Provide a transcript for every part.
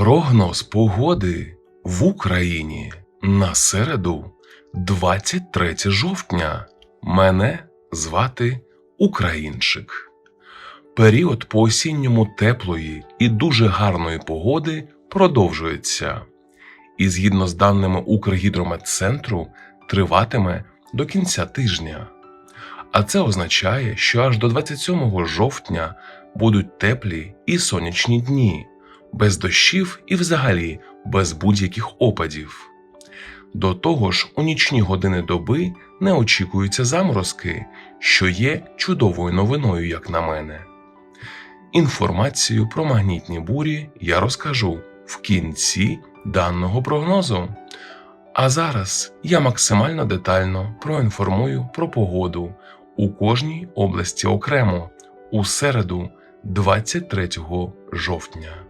Прогноз погоди в Україні на середу, 23 жовтня. Мене звати Українчик. Період по осінньому теплої і дуже гарної погоди продовжується. І згідно з даними Укргідрометцентру, триватиме до кінця тижня. А це означає, що аж до 27 жовтня будуть теплі і сонячні дні, без дощів і взагалі без будь-яких опадів. До того ж, у нічні години доби не очікуються заморозки, що є чудовою новиною, як на мене. Інформацію про магнітні бурі я розкажу в кінці даного прогнозу. А зараз я максимально детально проінформую про погоду у кожній області окремо у середу, 23 жовтня.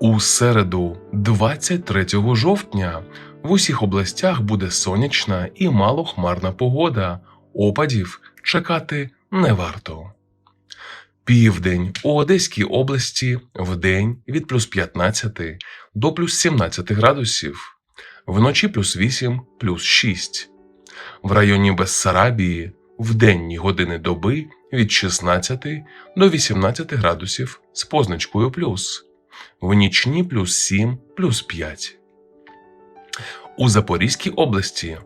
У середу, 23 жовтня, в усіх областях буде сонячна і малохмарна погода. Опадів чекати не варто. Південь у Одеській області вдень від плюс 15 до плюс 17 градусів, вночі плюс 8 плюс 6. В районі Бессарабії в денні години доби від 16 до 18 градусів з позначкою плюс в нічні плюс 7 плюс 5. У Запорізькій області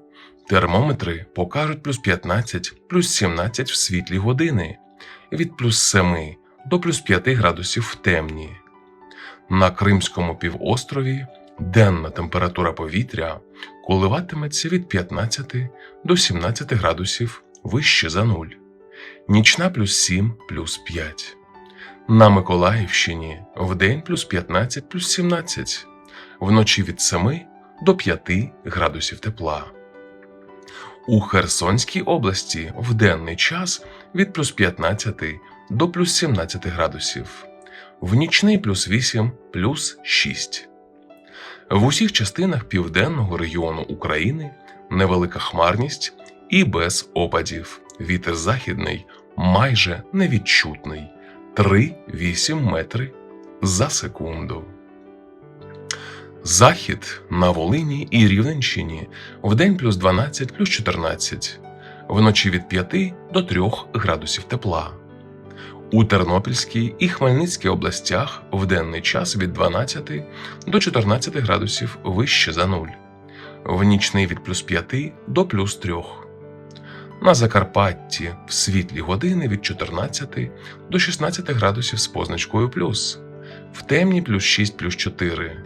термометри покажуть плюс 15 плюс 17 в світлі години від плюс 7 до плюс 5 градусів в темні. На Кримському півострові денна температура повітря коливатиметься від 15 до 17 градусів вище за нуль, нічна плюс 7 плюс 5. На Миколаївщині вдень плюс 15 плюс 17, вночі від 7 до 5 градусів тепла. У Херсонській області в денний час від плюс 15 до плюс 17 градусів, в нічний плюс 8 плюс 6. В усіх частинах південного регіону України невелика хмарність і без опадів. Вітер західний майже невідчутний. 3-8 метри за секунду. Захід на Волині і Рівненщині вдень плюс 12 плюс 14, вночі від 5 до 3 градусів тепла. У Тернопільській і Хмельницькій областях в денний час від 12 до 14 градусів вище за нуль, в нічний від плюс 5 до плюс 3 на Закарпатті в світлі години від 14 до 16 градусів з позначкою плюс, в темні плюс 6 плюс 4.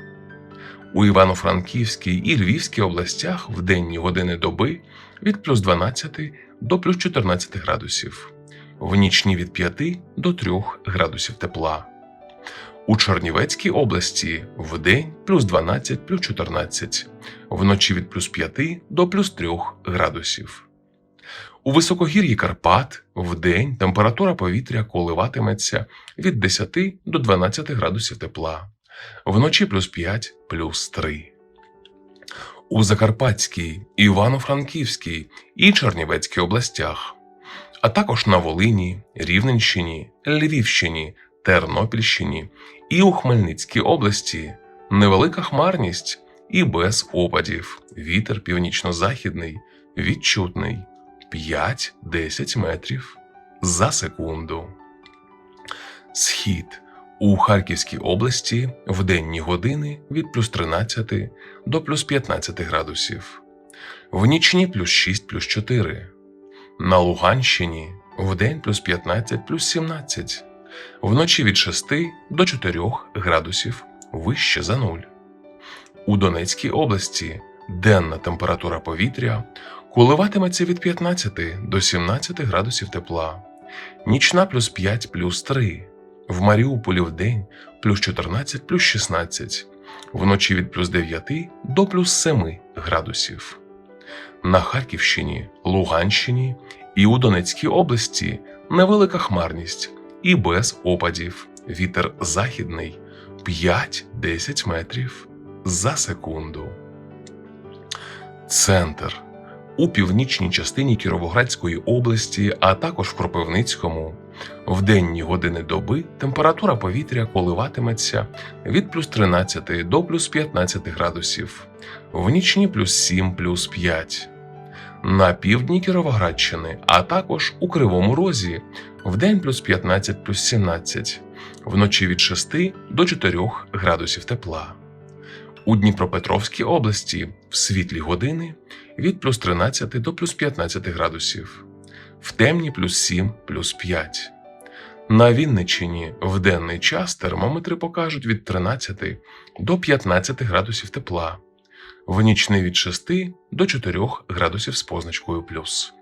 У Івано-Франківській і Львівській областях в денні години доби від плюс 12 до плюс 14 градусів, в нічні від 5 до 3 градусів тепла. У Чернівецькій області в день плюс 12 плюс 14, вночі від плюс 5 до плюс 3 градусів. У високогір'ї Карпат вдень температура повітря коливатиметься від 10 до 12 градусів тепла, вночі плюс 5 плюс 3. У Закарпатській, Івано-Франківській і Чернівецькій областях, а також на Волині, Рівненщині, Львівщині, Тернопільщині і у Хмельницькій області невелика хмарність і без опадів. Вітер північно-західний, відчутний. 5-10 метрів за секунду. Схід у Харківській області в денні години від плюс 13 до плюс 15 градусів, В нічні плюс 6 плюс 4. На Луганщині вдень плюс 15 плюс 17. Вночі від 6 до 4 градусів вище за нуль. У Донецькій області денна температура повітря коливатиметься від 15 до 17 градусів тепла, нічна плюс 5 плюс 3, в Маріуполі вдень плюс 14 плюс 16, вночі від плюс 9 до плюс 7 градусів. На Харківщині, Луганщині і у Донецькій області невелика хмарність і без опадів. Вітер західний 5-10 метрів за секунду. Центр у північній частині Кіровоградської області, а також в Кропивницькому. В денні години доби температура повітря коливатиметься від плюс 13 до плюс 15 градусів, в нічні плюс 7 плюс 5. На півдні Кіровоградщини, а також у Кривому Розі в день плюс 15 плюс 17, вночі від 6 до 4 градусів тепла. У Дніпропетровській області в світлі години від плюс 13 до плюс 15 градусів, в темні плюс 7 плюс 5. На Вінниччині в денний час термометри покажуть від 13 до 15 градусів тепла, в нічний від 6 до 4 градусів з позначкою плюс.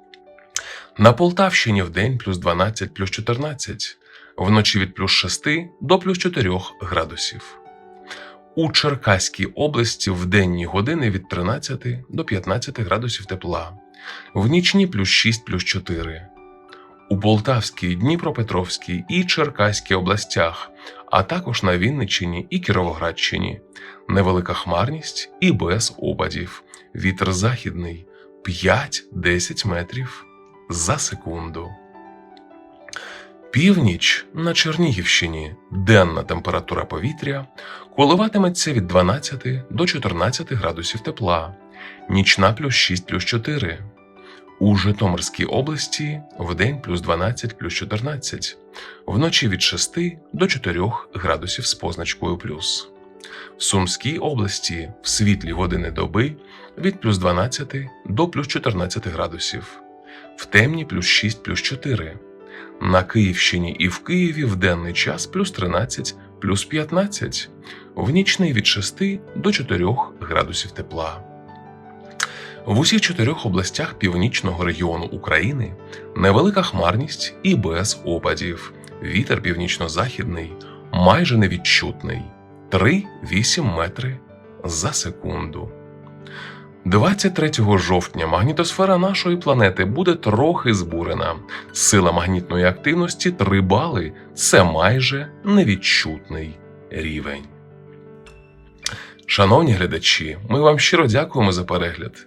На Полтавщині в день плюс 12 плюс 14, вночі від плюс 6 до плюс 4 градусів. У Черкаській області в денні години від 13 до 15 градусів тепла, в нічні плюс 6 плюс 4. У Полтавській, Дніпропетровській і Черкаській областях, а також на Вінниччині і Кіровоградщині невелика хмарність і без опадів. Вітер західний 5-10 метрів за секунду. Північ на Чернігівщині денна температура повітря коливатиметься від 12 до 14 градусів тепла, нічна плюс 6 плюс 4. У Житомирській області вдень плюс 12 плюс 14, вночі від 6 до 4 градусів з позначкою плюс. В Сумській області в світлі години доби від плюс 12 до плюс 14 градусів, в темні плюс 6 плюс 4. На Київщині і в Києві в денний час плюс 13 плюс 15, в нічний від 6 до 4 градусів тепла. В усіх чотирьох областях північного регіону України невелика хмарність і без опадів. Вітер північно-західний майже невідчутний 3-8 метри за секунду. 23 жовтня магнітосфера нашої планети буде трохи збурена. Сила магнітної активності 3 бали це майже невідчутний рівень. Шановні глядачі, ми вам щиро дякуємо за перегляд.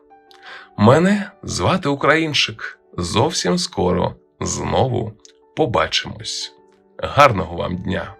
Мене звати Українчик. Зовсім скоро знову побачимось. Гарного вам дня!